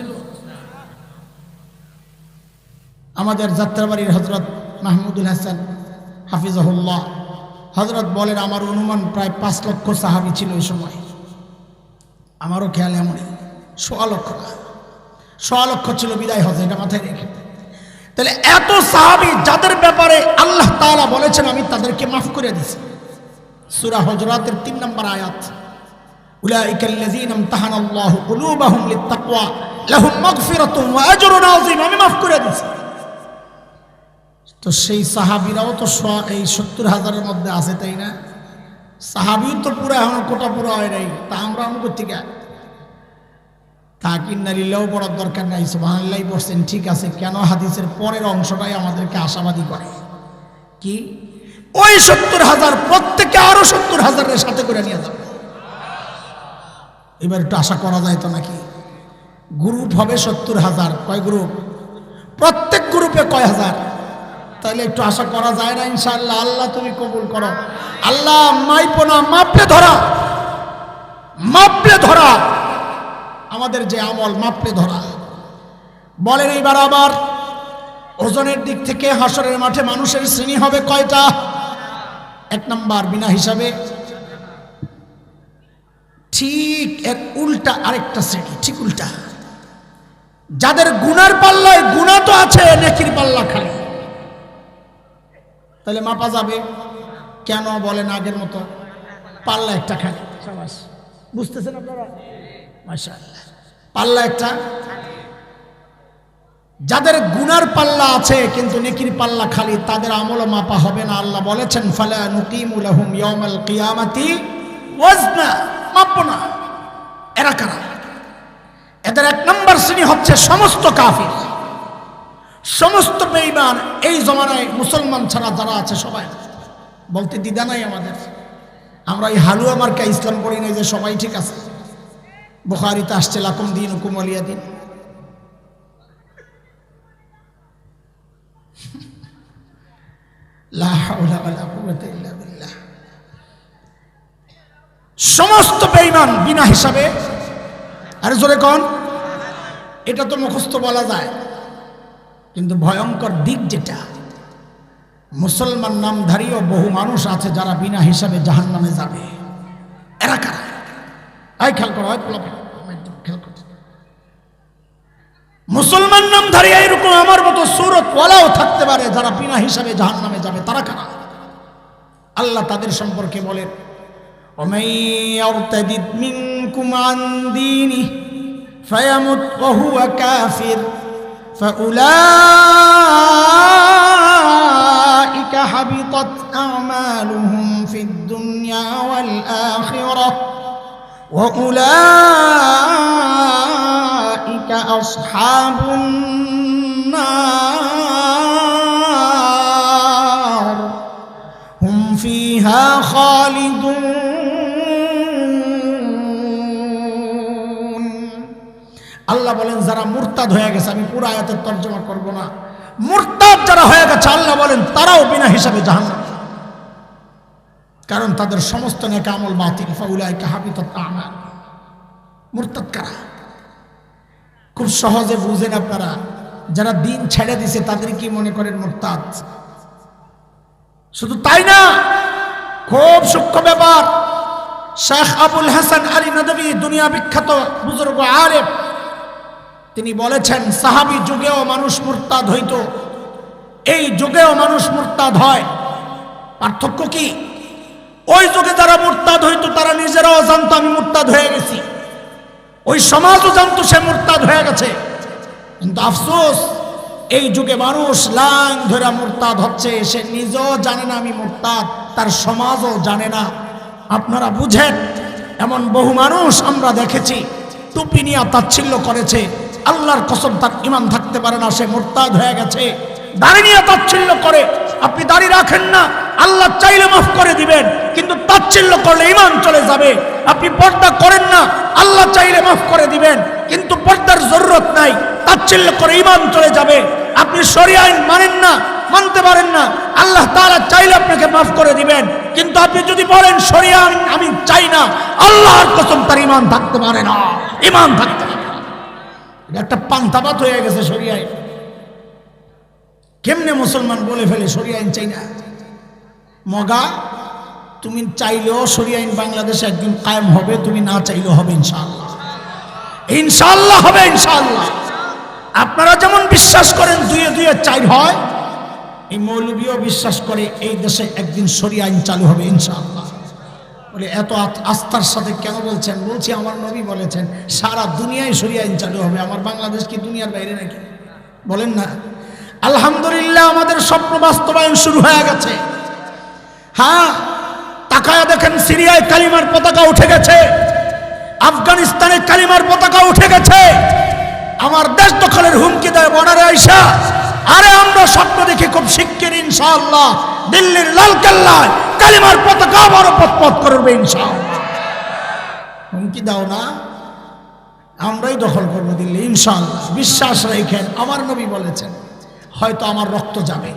ছিল। আমাদের যাত্রাবাড়ির হজরত মাহমুদুল হাসান, হাফিজাহুল্লাহ। হজরত বলেন, আমার অনুমান প্রায় পাঁচ লক্ষ সাহাবি ছিল ওই সময়। আমারও খেয়াল এমনই সোয়া লক্ষ সোয়া লক্ষ ছিল বিদায় হজ, এটা মাথায় রেখে। তাহলে এত সাহাবি, যাদের ব্যাপারে আল্লাহ তাআলা বলেছেন, আমি তাদেরকে মাফ করে দিছি। সুরা হজরাতের তিন নম্বর আয়াত উলাইকা আল্লাযীনা ইমতাহানা কুলুবাহুম লাহুম মাগফিরাতুন ওয়া আজরুন আযীম, আমি মাফ করে দিছি তো সেই সাহাবিরাও তো এই সত্তর হাজারের মধ্যে আছে, তাই না? সাহাবিও তো পুরো এখন কোটা পুরো হয় নাই, তা আমরা আমি গা তা কিন্নারিলেও পড়ার দরকার নাই, সুবহানাল্লাহ বলছেন ঠিক আছে, কেন হাদিসের পরের অংশটাই আমাদেরকে আশাবাদী করে? কি? ওই সত্তর হাজার প্রত্যেকে আরও সত্তর হাজারের সাথে করে নিয়ে যাবে। এবার একটু আশা করা যায় তো নাকি? গ্রুপ হবে সত্তর হাজার। কয় গ্রুপ? প্রত্যেক গ্রুপে কয় হাজার? তাহলে একটু আশা করা যায় না, ইনশাআল্লাহ। আল্লাহ তুমি কবুল করো। আল্লাহ মাইপো না মাপলে ধরা। মাপলে ধরা। আমাদের যে আমল মাপলে ধরা। বলেন এইবার আবার, ওজনের দিক থেকে হাসরের মাঠে মানুষের শ্রেণি হবে কয়টা? এক নাম্বার, বিনা হিসাবে। ঠিক এক উল্টা আরেকটা শ্রেণি, ঠিক উল্টা। যাদের গুনার পাল্লায় গুণা তো আছে, নেকির পাল্লা খালি। তাহলে মাপা যাবে? কেন বলেন আগের মতো? পাল্লা একটা খালি। বুঝতেছেন আপনারা? পাল্লা একটা? যাদের গুনার পাল্লা আছে, কিন্তু নেকির পাল্লা খালি, তাদের আমল মাপা হবে না। আল্লাহ বলেছেন, ফালা নুকিমু লাহুম ইয়াউমাল কিয়ামাতি ওয়াজনা। এরা কারা? এদের এক নম্বর শ্রেণি হচ্ছে সমস্ত কাফির। সমস্ত বেইমান এই জমানায় মুসলমান ছাড়া যারা আছে সবাই। বলতে দ্বিধা নাই আমাদের। আমরা এই হালুয়া মার্কা ইসলাম করি নাই যে সবাই ঠিক আছে। বুখারিতে আসছে, লাকুম দিন। হুকুম আলিয়া দিন। সমস্ত বেইমান বিনা হিসাবে। আরে জোরে কন। এটা তো মুখস্থ বলা যায়। কিন্তু ভয়ঙ্কর দিক যেটা, মুসলমান নামধারীও বহু মানুষ আছে যারা বিনা হিসাবে জাহান নামে যাবে। এরা খেয়াল মুসলমান নামধারী এইরকম আমার মতো সুরতওয়ালাও থাকতে পারে যারা বিনা হিসাবে জাহান নামে যাবে, তারা কারা? আল্লাহ তাদের সম্পর্কে বলেন অমেই অর্থাদিত মিনকুমান দিনী فيمت وهو كافر فأولئك حبطت أعمالهم في الدنيا والآخرة وأولئك أصحاب النار هم فيها خالدون আল্লাহ বলেন, যারা মুরতাদ হয়ে গেছে, আমি পুরো আয়াতের তর্জমা করব না। মুরতাদ যারা হয়ে গেছে, আল্লাহ বলেন, তারাও বিনা হিসাবে জাহান্নাম। কারণ তাদের সমস্ত নেকা আমল বাতিল। ফাউলাইকা হাবিতাত আমাল মুরতাদ কারা? খুব সহজে বুঝেন আপনারা, যারা দিন ছেড়ে দিছে, তাদের কি মনে করেন মুরতাদ? শুধু তাই না, খুব সূক্ষ্ম ব্যাপার। শেখ আবুল হাসান আলী নদী, দুনিয়া বিখ্যাত বুজুর্গ আরেফ তিনি বলেছেন, সাহাবি যুগেও মানুষ মুরতাদ হইত। এই যুগেও মানুষ মুরতাদ হয়। পার্থক্য কি? ওই যুগে যারা মুরতাদ হইতো, তারা নিজেরাও জানতো আমি মুরতাদ হয়ে গেছি। ওই সমাজও জানতো সে মুরতাদ হয়ে গেছে। কিন্তু আফসোস, এই যুগে মানুষ লাং ধরে মুরতাদ হচ্ছে, সে নিজেও জানে না আমি মুরতাদ, তার সমাজও জানে না। আপনারা বুঝেন, এমন বহু মানুষ আমরা দেখেছি, টুপি নিয়ে তাচ্ছিল্য করেছে আল্লাহর কসম তার ইমান থাকতে পারে না, সে মুরতাদ হয়ে গেছে। দাড়ি নিয়ে তাচ্ছিল্য করে, আপনি দাড়ি রাখেন না, আল্লাহ চাইলে মাফ করে দিবেন, কিন্তু তাচ্ছিল্য করলে ইমান চলে যাবে। আপনি পর্দা করেন না, আল্লাহ চাইলে মাফ করে দিবেন, কিন্তু পর্দার জরুরত নাই, তাচ্ছিল্য করে ইমান চলে যাবে। আপনি সরি আইন মানেন না, মানতে পারেন না, আল্লাহ তারা চাইলে আপনাকে মাফ করে দিবেন, কিন্তু আপনি যদি বলেন সরিয়া আইন আমি চাই না, আল্লাহর কসম তার ইমান থাকতে পারে না ইমান থাকতে পারে একটা পান্তাবাত হয়ে গেছে সরিয়ায় কেমনে মুসলমান বলে ফেলে সরিয়া আইন চাই না? মগা, তুমি চাইলেও সরিয়া আইন বাংলাদেশে একদিন কায়েম হবে, তুমি না চাইলেও হবে ইনশাআল্লাহ। ইনশাআল্লাহ হবে ইনশাআল্লাহ। আপনারা যেমন বিশ্বাস করেন, দুয়ে দুয়ে চাই হয়, এই মৌলবীও বিশ্বাস করে এই দেশে একদিন সরিয়া আইন চালু হবে ইনশাআল্লাহ। বলে, এত আস্থার সাথে কেন বলছেন? বলছি, আমার নবী বলেছেন, সারা দুনিয়ায় সরিয়া আইন চালু হবে। আমার বাংলাদেশ কি দুনিয়ার বাইরে নাকি? বলেন না। আলহামদুলিল্লাহ, আমাদের স্বপ্ন বাস্তবায়ন শুরু হয়ে গেছে। হ্যাঁ তাকায়া দেখেন, সিরিয়ায় কালিমার পতাকা উঠে গেছে। আফগানিস্তানে কালিমার পতাকা উঠে গেছে। আমার দেশ দখলের হুমকি দেয় বর্ডারে আইসা। আরে আমরা স্বপ্ন দেখি খুব শিগগির ইনশাআল্লাহ দিল্লির লাল কেল্লায় কালিমার পতাকা আবারও পথ করবে ইনশাআল্লাহ। হুমকি দাও না। আমরাই দখল করব দিল্লি, ইনশাআল্লাহ। বিশ্বাস রেখেন, আমার নবী বলেছেন, হয়তো আমার রক্ত যাবে,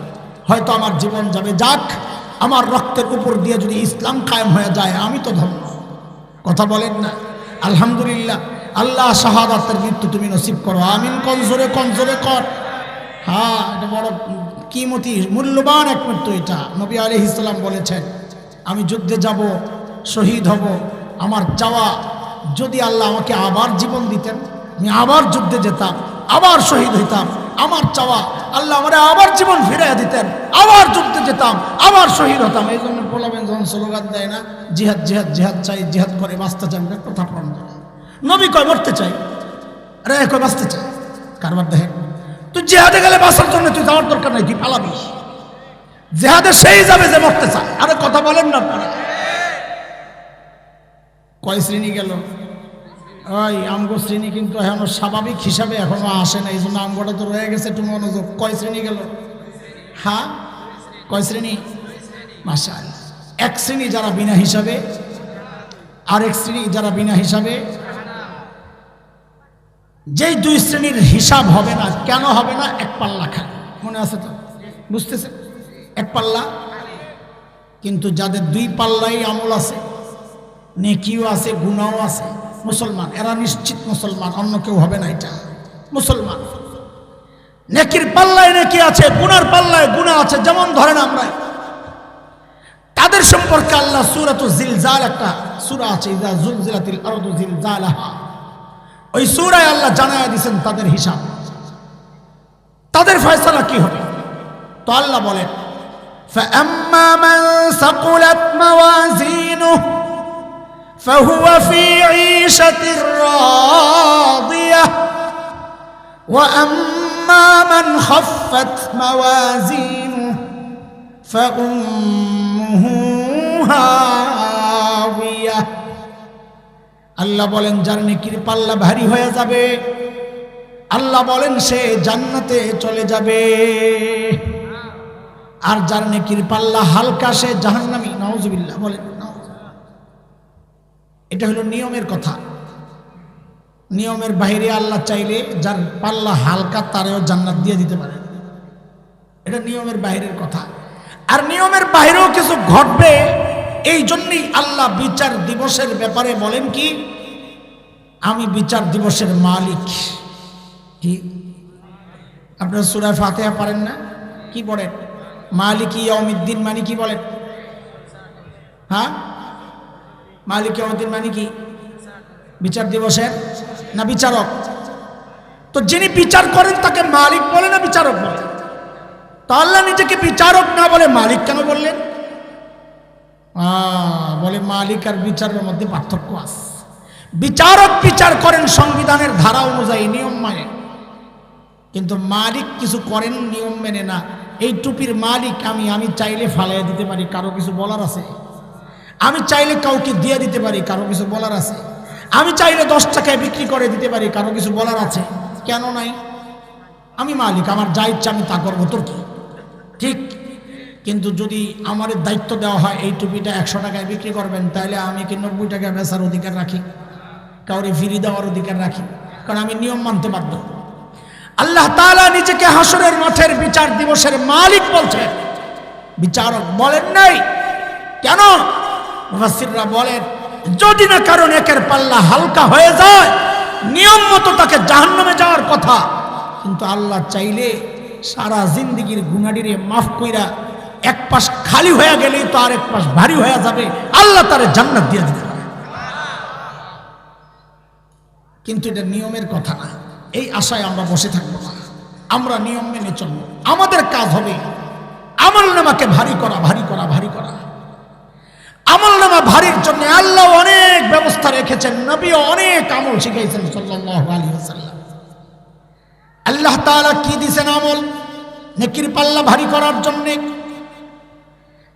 হয়তো আমার জীবন যাবে। যাক, আমার রক্তের উপর দিয়ে যদি ইসলাম কায়েম হয়ে যায়, আমি তো ধন্য। কথা বলেন না। আলহামদুলিল্লাহ, আল্লাহ শাহাদাতের মৃত্যু তুমি নসিব করো। আমিন কনজোরে কনজোরে কর। হ্যাঁ এটা বড় কিমতি মূল্যবান এক মৃত্যু এটা, নবী আলি ইসলাম বলেছেন, আমি যুদ্ধে যাব, শহীদ হব, আমার যাওয়া যদি আল্লাহ আমাকে আবার জীবন দিতেন, আমি আবার যুদ্ধে যেতাম, আবার শহীদ হইতাম, আমার চাওয়া, আল্লাহ আমার আবার জীবন ফিরিয়ে দিতেন, আবার যুদ্ধে যেতাম, আবার শহীদ হতাম, এই জন্য বলাবেন যখন স্লোগান দেয় না, জিহাদ জিহাদ জিহাদ চাই, জিহাদ করে বাঁচতে এটা কথা প্রমাণ। নবী কয়, মরতে চাই, রে কয়, বাঁচতে চাই, কারবার দেখেন জেহাদে গেলে বাঁচার জন্য তুই যাওয়ার দরকার নাই, তুই পালাবি। জেহাদে সেই যাবে যে মরতে চায়। আরে কথা বলেন না আপনারা। কয় শ্রেণি গেল? ওই, আমগো শ্রেণি কিন্তু এখনও স্বাভাবিক হিসাবে এখনও আসে না এই জন্য আমগোটা তো রয়ে গেছে একটু মনোযোগ। কয় শ্রেণি গেল? হ্যাঁ কয় শ্রেণি? মাসাল এক শ্রেণি যারা বিনা হিসাবে, আরেক শ্রেণি যারা বিনা হিসাবে যেই দুই শ্রেণির হিসাব হবে না, কেন হবে না, এক পাল্লা খান মনে আছে তো? বুঝতেছে এক পাল্লা? কিন্তু যাদের দুই পাল্লাই আমল আছে, নেকিও আছে গুণাও আছে, মুসলমান, এরা নিশ্চিত মুসলমান, অন্য কেউ হবে না এটা। মুসলমান। নেকির পাল্লায় নেকি আছে, গুনার পাল্লায় গুণা আছে, যেমন ধরেন আমরা। তাদের সম্পর্কে আল্লাহ সুরাত জিলজাল একটা সুরা আছে, ইদা জুলজিলাতিল আরদু জিলজালাহা। ওই সুরায় আল্লাহ জানায় দিয়েছেন তাদের হিসাব তাদের ফয়সালা কি হবে তো আল্লাহ বলেন فأما من ثقلت موازينه فهو في عيشة راضية وأما من خفت موازينه فأمه هاوية আল্লাহ বলেন, যার নেকির পাল্লা ভারী হয়ে যাবে, আল্লাহ বলেন সে জান্নাতে চলে যাবে। আর যার নেকির পাল্লা হালকা, সে জাহান্নামি। নওয়াজবিল্লাহ বলেন। এটা হলো নিয়মের কথা। নিয়মের বাইরে আল্লাহ চাইলে যার পাল্লা হালকা, তারেও জান্নাত দিয়ে দিতে পারে। এটা নিয়মের বাইরের কথা। আর নিয়মের বাইরেও কিছু ঘটবে এই জন্যই আল্লাহ বিচার দিবসের ব্যাপারে বলেন কি? আমি বিচার দিবসের মালিক। কি? আপনার সুরায় ফাতেহা পারেন না? কি বলেন মালিক ইয়মিদ্দিন মানে কি বলেন? হ্যাঁ? মালিক ইয়মিদ্দিন মানে কি? বিচার দিবসের? না বিচারক? তো যিনি বিচার করেন তাকে মালিক বলে না বিচারক বলে? তো আল্লাহ নিজেকে বিচারক না বলে মালিক কেন বললেন? বলে মালিক আর বিচারের মধ্যে পার্থক্য আছে। বিচারক বিচার করেন সংবিধানের ধারা অনুযায়ী, নিয়ম মানে। কিন্তু মালিক কিছু করেন, নিয়ম মেনে না। এই টুপির মালিক আমি আমি চাইলে ফালাই দিতে পারি, কারও কিছু বলার আছে। আমি চাইলে কাউকে দিয়ে দিতে পারি, কারও কিছু বলার আছে। আমি চাইলে দশ টাকায় বিক্রি করে দিতে পারি, কারও কিছু বলার আছে। কেন নাই? আমি মালিক, আমার যা ইচ্ছা আমি তা করব, তোর কি? ঠিক কিন্তু যদি আমার দায়িত্ব দেওয়া হয়, এই টুপিটা একশো টাকায় বিক্রি করবেন, তাহলে আমি কি নব্বই টাকায় বেচার অধিকার রাখি? কাউরে ফিরি দেওয়ার অধিকার রাখি? কারণ আমি নিয়ম মানতে বাধ্য আল্লাহ তাআলা নিজেকে হাসরের মাঠের বিচার দিবসের মালিক বলছেন। বিচারক বলেন নাই। কেন? মুফাসসিররা বলেন, যদি না কারণ একের পাল্লা হালকা হয়ে যায়, নিয়ম মতো তাকে জাহান্নামে যাওয়ার কথা। কিন্তু আল্লাহ চাইলে সারা জিন্দিগির গুনাডিরে মাফ কইরা এক পাশ খালি হয়ে গেলেই তো আর এক পাশ ভারী হয়ে যাবে। আল্লাহ তারে জান্নাত দিয়ে দিতে পারে। কিন্তু এটা নিয়মের কথা না। এই আশায় আমরা বসে থাকব না। আমরা নিয়ম মেনে চলবো। আমাদের কাজ হবে আমল নামাকে ভারী করা ভারী করা ভারী করা। আমল নামা ভারীর জন্য আল্লাহ অনেক ব্যবস্থা রেখেছেন। নবী অনেক আমল শিখাইছেন আলাইহি ওয়াসাল্লাম। আল্লাহ তাআলা কি দিছেন আমল? নেকির পাল্লা ভারী করার জন্য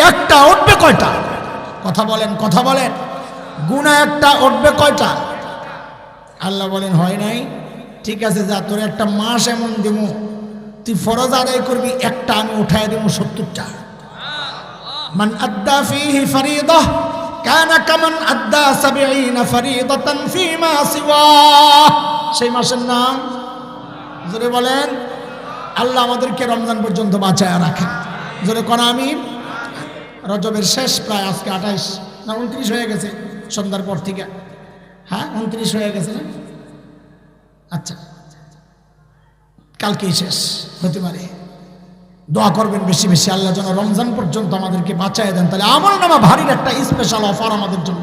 একটা উঠবে কয়টা? কথা বলেন কথা বলেন। গুণা একটা উঠবে কয়টা? আল্লাহ বলেন, হয় নাই। ঠিক আছে, যা, তোর একটা মাস এমন দিমু, তুই ফরজ আদায় করবি, একটা আমি উঠাই দেবো সত্তরটা। মান আদ্দা ফিহি ফরিদা কানা কামান আদ্দা সাবিঈনা ফরিদাতান ফিমা সিওয়া। সেই মাসের নাম? জোরে বলেন। আল্লাহ আমাদেরকে রমজান পর্যন্ত বাঁচায় রাখেন। জোরে কোন আমি রজবের শেষ প্রায় আজকে আঠাইশ, না, উনত্রিশ হয়ে গেছে সন্ধ্যার পর থেকে। হ্যাঁ উনত্রিশ হয়ে গেছে আচ্ছা কালকেই শেষ হতে পারে। দোয়া করবেন বেশি বেশি, আল্লাহ যেন রমজান পর্যন্ত আমাদেরকে বাঁচাই দেন। তাহলে আমার নামা ভারীর একটা স্পেশাল অফার আমাদের জন্য।